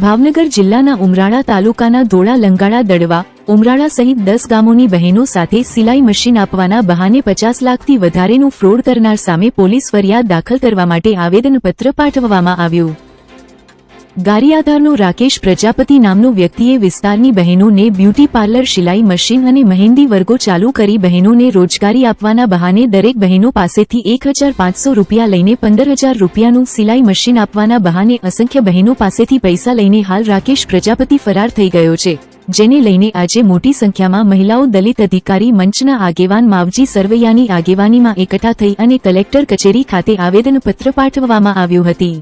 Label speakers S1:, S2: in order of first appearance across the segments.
S1: ભાવનગર જિલ્લાના ઉમરાળા તાલુકાના ધોળા લંગાળા દડવા, ઉમરાળા સહિત દસ ગામોની બહેનો સાથે સિલાઈ મશીન આપવાના બહાને પચાસ લાખથી વધારેનું ફ્રોડ કરનાર સામે પોલીસ ફરિયાદ દાખલ કરવા માટે આવેદનપત્ર પાઠવવામાં આવ્યું. ગારિયાધારનો રાકેશ પ્રજાપતિ નામનો વ્યક્તિએ વિસ્તારની બહેનોને બ્યુટી પાર્લર, સિલાઈ મશીન અને મહેંદી વર્ગો ચાલુ કરી બહેનોને રોજગારી આપવાના બહાને દરેક બહેનો પાસેથી એક હજાર પાંચસો રૂપિયા લઈને પંદર હજાર રૂપિયાનું સિલાઈ મશીન આપવાના બહાને અસંખ્ય બહેનો પાસેથી પૈસા લઈને હાલ રાકેશ પ્રજાપતિ ફરાર થઈ ગયો છે, જેને લઈને આજે મોટી સંખ્યામાં મહિલાઓ દલિત અધિકારી મંચના આગેવાન માવજી સરવૈયાની આગેવાનીમાં એકઠા થઈ અને કલેક્ટર કચેરી ખાતે આવેદનપત્ર પાઠવવામાં આવ્યું હતી.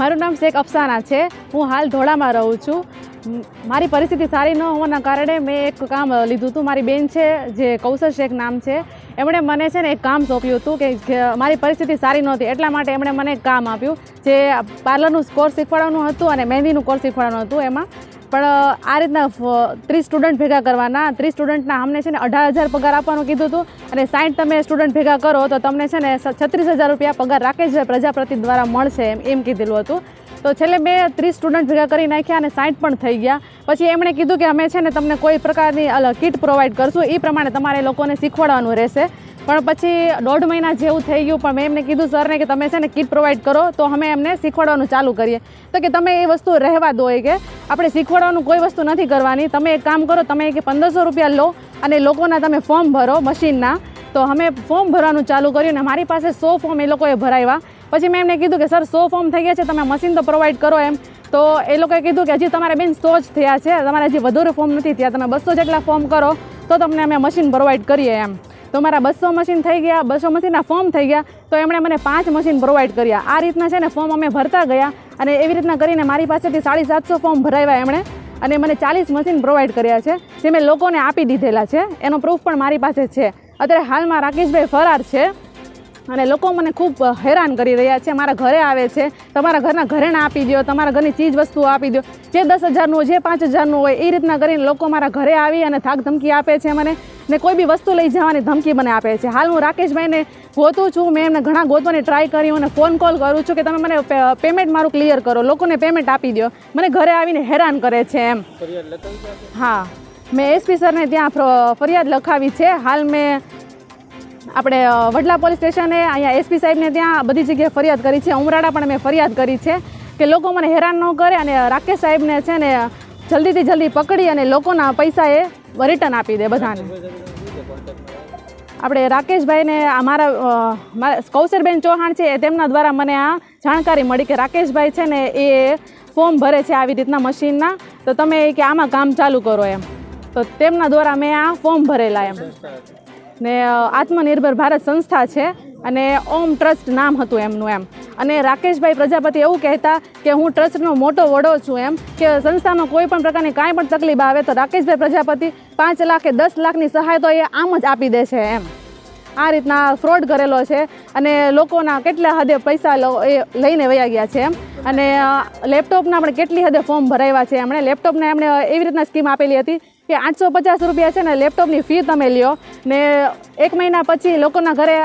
S2: મારું નામ શેખ અફસાના છે. હું હાલ ધોળામાં રહું છું. મારી પરિસ્થિતિ સારી ન હોવાના કારણે મેં એક કામ લીધું હતું. મારી બેન છે, જે કૌશલ શેખ નામ છે, એમણે મને છે ને એક કામ સોંપ્યું હતું કે મારી પરિસ્થિતિ સારી નહોતી. એટલા માટે એમણે મને કામ આપ્યું, જે પાર્લરનું કોર્સ શીખવાડવાનું હતું અને મહેંદીનું કોર્સ શીખવાડવાનું હતું. એમાં પણ આ રીતના ત્રીસ સ્ટુડન્ટ ભેગા કરવાના. ત્રીસ સ્ટુડન્ટના અમને છે ને અઢાર હજાર પગાર આપવાનું કીધું હતું. અને સાઠ તમે સ્ટુડન્ટ ભેગા કરો, તો તમને છે ને છત્રીસ હજાર રૂપિયા પગાર રાકેશભાઈ પ્રજાપતિ દ્વારા મળશે એમ એમ કીધેલું હતું. તો છેલ્લે મેં ત્રીસ સ્ટુડન્ટ ભેગા કરી નાખ્યા અને સાઠ પણ થઈ ગયા. પછી એમણે કીધું કે અમે છે ને તમને કોઈ પ્રકારની કિટ પ્રોવાઈડ કરશું. એ પ્રમાણે તમારે લોકોને શીખવાડવાનું રહેશે. પણ પછી દોઢ મહિના જેવું થઈ ગયું, પણ મેં એમને કીધું, સરને કે તમે છે ને કીટ પ્રોવાઈડ કરો, તો અમે એમને શીખવાડવાનું ચાલુ કરીએ. તો કે તમે એ વસ્તુ રહેવા દો એ કે, આપણે શીખવાડવાનું કોઈ વસ્તુ નથી કરવાની. તમે એક કામ કરો, તમે કે પંદરસો રૂપિયા લો અને લોકોના તમે ફોર્મ ભરો મશીનના. તો અમે ફોર્મ ભરવાનું ચાલુ કર્યું ને મારી પાસે સો ફોર્મ એ લોકોએ ભરાવ્યા. પછી મેં એમને કીધું કે, સર, સો ફોર્મ થઈ ગયા છે, તમે મશીન તો પ્રોવાઈડ કરો એમ. તો એ લોકોએ કીધું કે, હજી તમારે બેન સો જ થયા છે. તમારે હજી વધારે ફોર્મ નથી થયા. તમે બસો જેટલા ફોર્મ કરો, તો તમને અમે મશીન પ્રોવાઈડ કરીએ એમ. તો મારા બસો મશીન થઈ ગયા, બસો મશીનના ફોર્મ થઈ ગયા, તો એમણે મને પાંચ મશીન પ્રોવાઈડ કર્યા. આ રીતના છે ને ફોર્મ અમે ભરતા ગયા અને એવી રીતના કરીને મારી પાસેથી સાડી સાતસો ફોર્મ ભરાવ્યા એમણે અને મને ચાલીસ મશીન પ્રોવાઈડ કર્યા છે, જે મેં લોકોને આપી દીધેલા છે. એનો પ્રૂફ પણ મારી પાસે છે. અત્યારે હાલમાં રાકેશભાઈ ફરાર છે. અને લોકો મને ખૂબ હેરાન કરી રહ્યા છે મારા ઘરે આવે છે તમારા ઘરના ઘરેણા આપી દો તમારા ઘરની ચીજ વસ્તુઓ આપી દો જે દસ હજારનું જે પાંચ હજારનું હોય એ રીતના કરીને લોકો મારા ઘરે આવી અને થાક ધમકી આપે છે મને ને કોઈ બી વસ્તુ લઈ જવાની ધમકી મને આપે છે. હાલ હું રાકેશભાઈને ગોતું છું મેં એમને ઘણા ગોતવાની ટ્રાય કરી અને ફોન કોલ કરું છું કે તમે મને પેમેન્ટ મારું ક્લિયર કરો. લોકોને પેમેન્ટ આપી દો મને ઘરે આવીને હેરાન કરે છે એમ. હા. મેં એસપી સરને ત્યાં ફર- ફરિયાદ લખાવી છે. હાલ મેં આપણે વડલા પોલીસ સ્ટેશને અહીંયા એસપી સાહેબને ત્યાં બધી જગ્યાએ ફરિયાદ કરી છે. ઉમરાળા પણ મેં ફરિયાદ કરી છે કે લોકો મને હેરાન ન કરે અને રાકેશ સાહેબને છે ને જલ્દીથી જલ્દી પકડી અને લોકોના પૈસા એ રિટર્ન આપી દે બધાને. આપણે રાકેશભાઈને આ મારા કૌશરબેન ચૌહાણ છે તેમના દ્વારા મને આ જાણકારી મળી કે રાકેશભાઈ છે ને એ ફોર્મ ભરે છે આવી રીતના મશીનના. તો તમે કે આમાં કામ ચાલુ કરો એમ. તો તેમના દ્વારા મેં આ ફોર્મ ભરેલા એમ. ને આત્મનિર્ભર ભારત સંસ્થા છે અને ઓમ ટ્રસ્ટ નામ હતું એમનું એમ. અને રાકેશભાઈ પ્રજાપતિ એવું કહેતા કે હું ટ્રસ્ટનો મોટો વડો છું એમ, કે સંસ્થામાં કોઈ પણ પ્રકારની કાંઈ પણ તકલીફ આવે તો રાકેશભાઈ પ્રજાપતિ પાંચ લાખ કે દસ લાખની સહાય તો એ આમ જ આપી દે છે એમ. આ રીતના ફ્રોડ કરેલો છે અને લોકોના કેટલા હદે પૈસા એ લઈને વયા ગયા છે એમ. અને લેપટોપના પણ કેટલી હદે ફોર્મ ભરાવ્યા છે એમણે. લેપટોપને એમણે એવી રીતના સ્કીમ આપેલી હતી કે આઠસો પચાસ રૂપિયા છે ને લેપટોપની ફી તમે લ્યો. ને એક મહિના પછી લોકોના ઘરે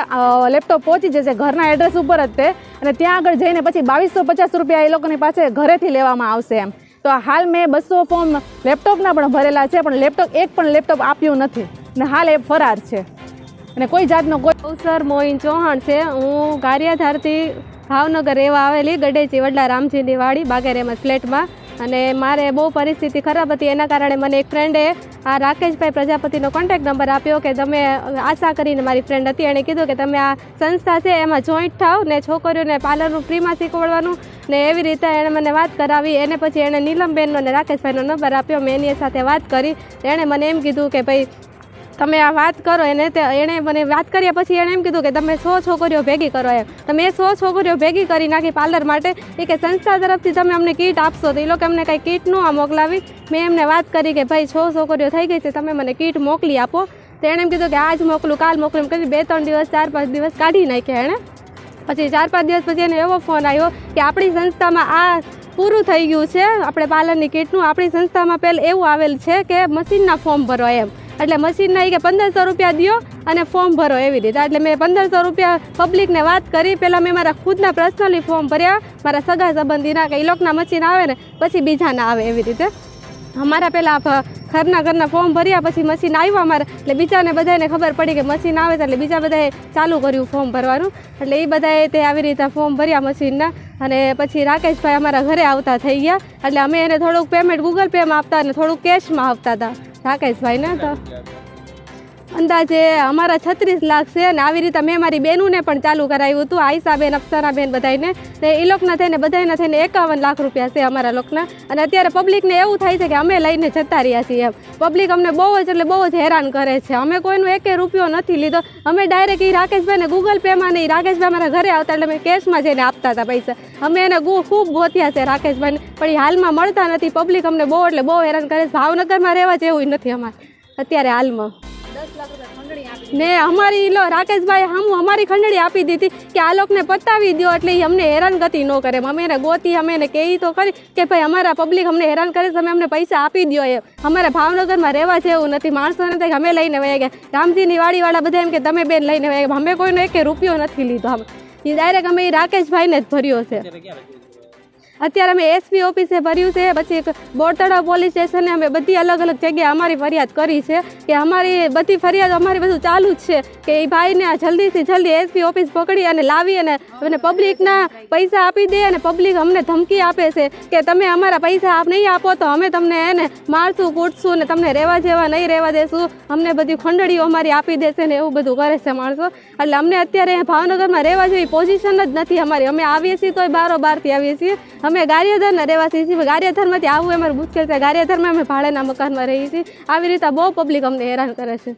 S2: લેપટોપ પહોંચી જશે ઘરના એડ્રેસ ઉપર જ તે. અને ત્યાં આગળ જઈને પછી બાવીસો પચાસ રૂપિયા એ લોકોની પાસે ઘરેથી લેવામાં આવશે એમ. તો હાલ મેં બસો ફોર્મ લેપટોપના પણ ભરેલા છે, પણ લેપટોપ, એક પણ લેપટોપ આપ્યું નથી. ને હાલ એ ફરાર છે. અને કોઈ જાતનો કોઈ
S3: અવસર મોહિન ચૌહાણ છે. હું ગારિયાધારથી ભાવનગર રહેવા આવેલી ગડેચી વડલા રામજીની વાડી બાગેરેમાં ફ્લેટમાં. અને મારે બહુ પરિસ્થિતિ ખરાબ હતી. એના કારણે મને એક ફ્રેન્ડે આ રાકેશભાઈ પ્રજાપતિનો કોન્ટેક્ટ નંબર આપ્યો કે તમે આશા કરીને મારી ફ્રેન્ડ હતી. એણે કીધું કે તમે આ સંસ્થા છે, એમાં જોઈન્ટ થાવ ને છોકરીઓને પાર્લરનું ફ્રીમાં શીખવાડવાનું ને એવી રીતે એણે મને વાત કરાવી. એને પછી એણે નીલમબેનનો ને રાકેશભાઈનો નંબર આપ્યો. મેં એની સાથે વાત કરી. એણે મને એમ કીધું કે ભાઈ તમે આ વાત કરો, એને તે એણે મને વાત કર્યા પછી એણે એમ કીધું કે તમે સો છોકરીઓ ભેગી કરો એમ. તો મેં સો છોકરીઓ ભેગી કરી નાખી પાર્લર માટે. એ કે સંસ્થા તરફથી તમે અમને કીટ આપશો તો એ લોકો અમને કાંઈ કીટ ન મોકલાવી. મેં એમને વાત કરી કે ભાઈ છ છોકરીઓ થઈ ગઈ છે, તમે મને કીટ મોકલી આપો. તો એણે એમ કીધું કે આજ મોકલું, કાલ મોકલું, એમ કરી બે ત્રણ દિવસ, ચાર પાંચ દિવસ કાઢી નાખ્યા એણે. પછી ચાર પાંચ દિવસ પછી એને એવો ફોન આવ્યો કે આપણી સંસ્થામાં આ પૂરું થઈ ગયું છે, આપણે પાર્લરની કીટનું, આપણી સંસ્થામાં પહેલ એવું આવેલ છે કે મશીનના ફોર્મ ભરો એમ. એટલે મશીનના એ કે પંદરસો રૂપિયા દ્યો અને ફોર્મ ભરો એવી રીતે. એટલે મેં પંદરસો રૂપિયા પબ્લિકને વાત કરી. પહેલાં મેં મારા ખુદના પર્સનલી ફોર્મ ભર્યા. મારા સગા સંબંધીના કે એ લોકોના મશીન આવે ને, પછી બીજાના આવે એવી રીતે. અમારા પહેલાં ઘરના ઘરના ફોર્મ ભર્યા, પછી મશીન આવ્યું અમારે. એટલે બીજાને બધાને ખબર પડી કે મશીન આવે એટલે બીજા બધાએ ચાલુ કર્યું ફોર્મ ભરવાનું. એટલે એ બધાએ તે આવી રીતે ફોર્મ ભર્યા મશીનના અને પછી રાકેશભાઈ અમારા ઘરે આવતા થઈ ગયા. એટલે અમે એને થોડુંક પેમેન્ટ ગૂગલ પેમાં આપતા અને થોડુંક કેશમાં આપતા હતા. રાકેશભાઈને તો. અંદાજે અમારા છત્રીસ લાખ છે અને આવી રીતે મેં મારી બહેનોને પણ ચાલુ કરાવ્યું હતું. આયસાબેન અપ્સરાબેન બધાને ને એ લોકોના થઈને બધાના થઈને એકાવન લાખ રૂપિયા છે અમારા લોકોના. અને અત્યારે પબ્લિકને એવું થાય છે કે અમે લઈને જતા રહ્યા છીએ એમ. પબ્લિક અમને બહુ જ એટલે બહુ જ હેરાન કરે છે. અમે કોઈનો એકે રૂપિયો નથી લીધો. અમે ડાયરેક્ટ એ રાકેશભાઈને ગૂગલ પેમાં નહીં રાકેશભાઈ અમારા ઘરે આવતા એટલે અમે કેશમાં જઈને આપતા હતા પૈસા. અમે એને ખૂબ ગોત્યા છે રાકેશભાઈને, પણ એ હાલમાં મળતા નથી. પબ્લિક અમને બહુ એટલે બહુ હેરાન કરે છે. ભાવનગરમાં રહેવા જેવું નથી અમારે અત્યારે હાલમાં. ને અમારી લો, રાકેશભાઈ હમ અમારી ખંડણી આપી દીધી કે આ લોકોને પતાવી દો એટલે એ અમને હેરાનગતિ ન કરે. અમે એને ગોતી, અમે એને કહી તો ખરી કે ભાઈ અમારા પબ્લિક અમને હેરાન કરે તમે અમને પૈસા આપી દો એમ. અમારે ભાવનગરમાં રહેવા જેવું નથી. માણસોને થાય અમે લઈને વયા ગયા. રામજીની વાડીવાળા બધા એમ કે, તમે બેન લઈને વયા ગયા. અમે કોઈનો એક રૂપિયો નથી લીધો આમ. એ ડાયરેક્ટ અમે એ રાકેશભાઈને જ ભર્યો છે. અત્યારે અમે એસપી ઓફિસે ભર્યું છે, પછી બોરતળા પોલીસ સ્ટેશને અમે બધી અલગ અલગ જગ્યાએ અમારી ફરિયાદ કરી છે કે અમારી બધી ફરિયાદ અમારી બધું ચાલુ જ છે કે એ ભાઈને જલ્દીથી જલ્દી એસપી ઓફિસ પકડી અને લાવી અને અને પબ્લિકના પૈસા આપી દે અને પબ્લિક અમને ધમકી આપે છે કે તમે અમારા પૈસા આપ નહીં આપો તો અમે તમને એને મારશું, કૂટશું ને તમને રહેવા જેવા નહીં રહેવા દેશું. અમને બધી ખંડળીઓ અમારી આપી દેશે ને એવું બધું કરે છે માણસો. એટલે અમને અત્યારે ભાવનગરમાં રહેવા જેવી પોઝિશન જ નથી અમારી. અમે આવીએ છીએ તોય બારો બારથી આવીએ છીએ. અમે ગારિયાધરના રહેવાસી છીએ. ગારિયાધરમાંથી આવું અમારું મુશ્કેલ છે ગારિયાધરમાં અમે ભાડેના મકાનમાં રહીએ છીએ. આવી રીતે બહુ પબ્લિક અમને હેરાન કરે છે.